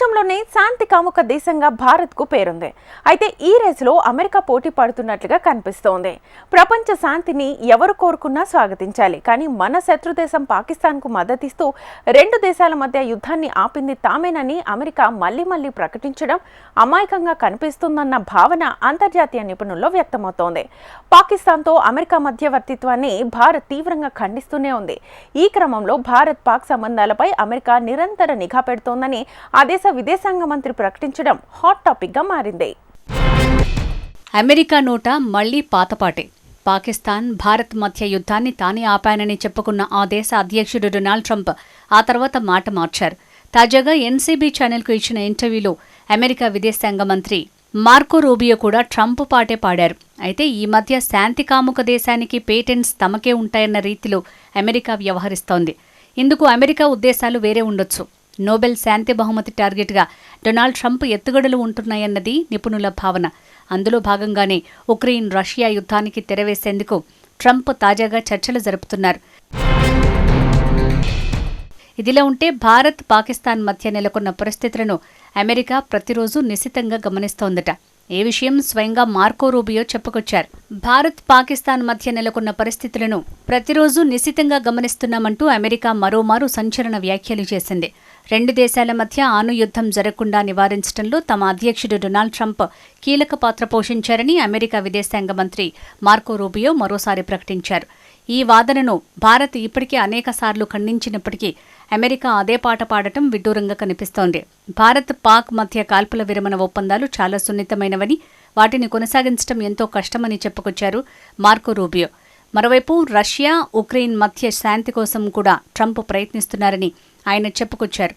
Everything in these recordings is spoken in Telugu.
ప్రపంచంలోనే శాంతి కాముక దేశంగా భారత్కు పేరుంది. అయితే ఈ రేసులో అమెరికా పోటీ పడుతున్నట్లుగా కనిపిస్తోంది. ప్రపంచ శాంతిని ఎవరు కోరుకున్నా స్వాగతించాలి. కానీ మన శత్రు దేశం పాకిస్తాన్కు మద్దతిస్తూ రెండు దేశాల మధ్య యుద్ధాన్ని ఆపింది తామేనని అమెరికా మళ్ళీ మళ్ళీ ప్రకటించడం అమాయకంగా కనిపిస్తుందన్న భావన అంతర్జాతీయ నిపుణుల్లో వ్యక్తమవుతోంది. పాకిస్తాన్తో అమెరికా మధ్యవర్తిత్వాన్ని భారత్ తీవ్రంగా ఖండిస్తూనే ఉంది. ఈ క్రమంలో భారత్ పాక్ సంబంధాలపై అమెరికా నిరంతర నిఘా పెడుతోందని ఆ దేశ విదేశాంగ మంత్రి ప్రకటించడం హాట్ టాపిక్గా మారింది. అమెరికా నోట మళ్ళీ పాతపాటే పాకిస్తాన్ భారత్ మధ్య యుద్ధాన్ని తానే ఆపానని చెప్పుకున్న ఆ దేశ అధ్యక్షుడు డొనాల్డ్ ట్రంప్ ఆ తర్వాత మాట మార్చారు. తాజాగా ఎన్సీబీ ఛానల్కు ఇచ్చిన ఇంటర్వ్యూలో అమెరికా విదేశాంగ మంత్రి మార్కో రూబియో కూడా ట్రంప్ పాటే పాడారు. అయితే ఈ మధ్య శాంతి కాముక దేశానికి పేటెంట్స్ తమకే ఉంటాయన్న రీతిలో అమెరికా వ్యవహరిస్తోంది. ఇందుకు అమెరికా ఉద్దేశాలు వేరే ఉండొచ్చు. నోబెల్ శాంతి బహుమతి టార్గెట్గా డొనాల్డ్ ట్రంప్ ఎత్తుగడలు ఉంటున్నాయన్నది నిపుణుల భావన. అందులో భాగంగానే ఉక్రెయిన్ రష్యా యుద్ధానికి తెరవేసేందుకు ట్రంప్ తాజాగా చర్చలు జరుపుతున్నారు. ఇదిలా ఉంటే భారత్ పాకిస్తాన్ మధ్య నెలకొన్న పరిస్థితులను అమెరికా ప్రతిరోజు నిశితంగా గమనిస్తోందట. ఏ విషయం స్వయంగా మార్కో రూబియో చెప్పుకొచ్చారు. భారత్ పాకిస్తాన్ మధ్య నెలకొన్న పరిస్థితులను ప్రతిరోజు నిశితంగా గమనిస్తున్నామంటూ అమెరికా మరోమారు సంచలన వ్యాఖ్యలు చేసింది. రెండు దేశాల మధ్య ఆనుయుద్ధం జరగకుండా నివారించడంలో తమ అధ్యక్షుడు డొనాల్డ్ ట్రంప్ కీలక పాత్ర పోషించారని అమెరికా విదేశాంగ మంత్రి మార్కో రూబియో మరోసారి ప్రకటించారు. ఈ వాదనను భారత్ ఇప్పటికే అనేకసార్లు ఖండించినప్పటికీ అమెరికా అదే పాట పాడటం విడ్డూరంగా కనిపిస్తోంది. భారత్ పాక్ మధ్య కాల్పుల విరమణ ఒప్పందాలు చాలా సున్నితమైనవని వాటిని కొనసాగించడం ఎంతో కష్టమని చెప్పుకొచ్చారు మార్కో రూబియో. మరోవైపు రష్యా ఉక్రెయిన్ మధ్య శాంతి కోసం కూడా ట్రంప్ ప్రయత్నిస్తున్నారని ఆయన చెప్పుకొచ్చారు.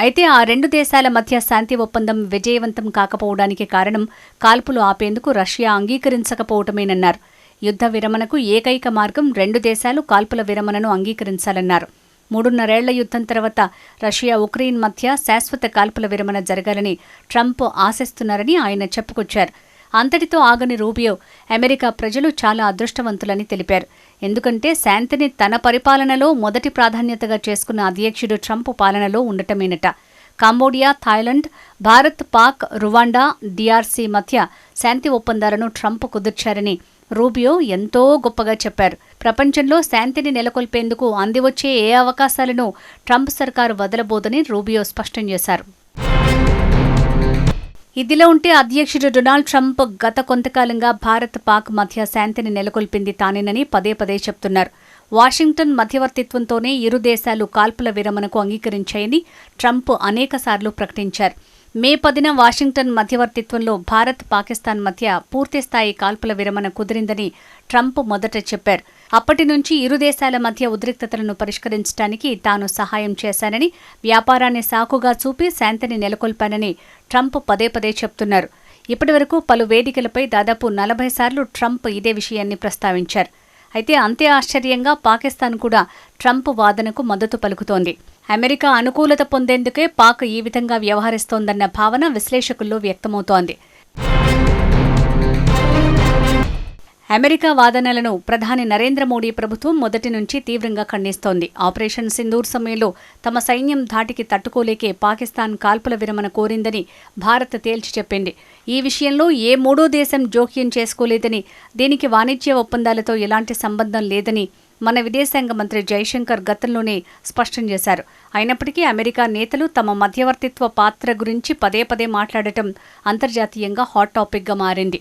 అయితే ఆ రెండు దేశాల మధ్య శాంతి ఒప్పందం విజయవంతం కాకపోవడానికి కారణం కాల్పులు ఆపేందుకు రష్యా అంగీకరించకపోవటమేనన్నారు. యుద్ధ విరమణకు ఏకైక మార్గం రెండు దేశాలు కాల్పుల విరమణను అంగీకరించాలన్నారు. మూడున్నరేళ్ళ యుద్ధం తర్వాత రష్యా ఉక్రెయిన్ మధ్య శాశ్వత కాల్పుల విరమణ జరగాలని ట్రంప్ ఆశిస్తున్నారని ఆయన చెప్పుకొచ్చారు. అంతటితో ఆగని రూబియో అమెరికా ప్రజలు చాలా అదృష్టవంతులని తెలిపారు. ఎందుకంటే శాంతిని తన పరిపాలనలో మొదటి ప్రాధాన్యతగా చేసుకున్న అధ్యక్షుడు ట్రంప్ పాలనలో ఉండటమేనట. Cambodia Thailand Bharat Pak Rwanda DRC మధ్య శాంతి ఒప్పందాలను ట్రంప్ కుదిర్చారని రూబియో ఎంతో గొప్పగా చెప్పారు. ప్రపంచంలో శాంతిని నెలకొల్పేందుకు అందివచ్చే ఏ అవకాశాలను ట్రంప్ సర్కారు వదలబోదని రూబియో స్పష్టం చేశారు. ఇదిలో ఉంటే అధ్యక్షుడు డొనాల్డ్ ట్రంప్ గత కొంతకాలంగా భారత్ పాక్ మధ్య శాంతిని నెలకొల్పింది తానేనని పదే పదే చెప్తున్నారు. వాషింగ్టన్ మధ్యవర్తిత్వంతోనే ఇరు దేశాలు కాల్పుల విరమణకు అంగీకరించాయని ట్రంప్ అనేకసార్లు ప్రకటించారు. మే పదిన వాషింగ్టన్ మధ్యవర్తిత్వంలో భారత్ పాకిస్తాన్ మధ్య పూర్తిస్థాయి కాల్పుల విరమణ కుదిరిందని ట్రంప్ మొదట చెప్పారు. అప్పటి నుంచి ఇరు దేశాల మధ్య ఉద్రిక్తతలను పరిష్కరించడానికి తాను సహాయం చేశానని వ్యాపారాన్ని సాకుగా చూపి శాంతిని నెలకొల్పానని ట్రంప్ పదే పదే చెప్తున్నారు. ఇప్పటివరకు పలు వేదికలపై దాదాపు నలభై సార్లు ట్రంప్ ఇదే విషయాన్ని ప్రస్తావించారు. అయితే అంతే ఆశ్చర్యంగా పాకిస్తాన్ కూడా ట్రంప్ వాదనకు మద్దతు పలుకుతోంది. అమెరికా అనుకూలత పొందేందుకే పాక్ ఈ విధంగా వ్యవహరిస్తోందన్న భావన విశ్లేషకుల్లో వ్యక్తమవుతోంది. అమెరికా వాదనలను ప్రధాని నరేంద్ర మోడీ ప్రభుత్వం మొదటి నుంచి తీవ్రంగా ఖండిస్తోంది. ఆపరేషన్ సింధూర్ సమయంలో తమ సైన్యం ధాటికి తట్టుకోలేకే పాకిస్తాన్ కాల్పుల విరమణ కోరిందని భారత్ తేల్చి చెప్పింది. ఈ విషయంలో ఏ మూడో దేశం జోక్యం చేసుకోలేదని దీనికి వాణిజ్య ఒప్పందాలతో ఎలాంటి సంబంధం లేదని మన విదేశాంగ మంత్రి జైశంకర్ గతంలోనే స్పష్టం చేశారు. అయినప్పటికీ అమెరికా నేతలు తమ మధ్యవర్తిత్వ పాత్ర గురించి పదే పదే మాట్లాడటం అంతర్జాతీయంగా హాట్ టాపిక్గా మారింది.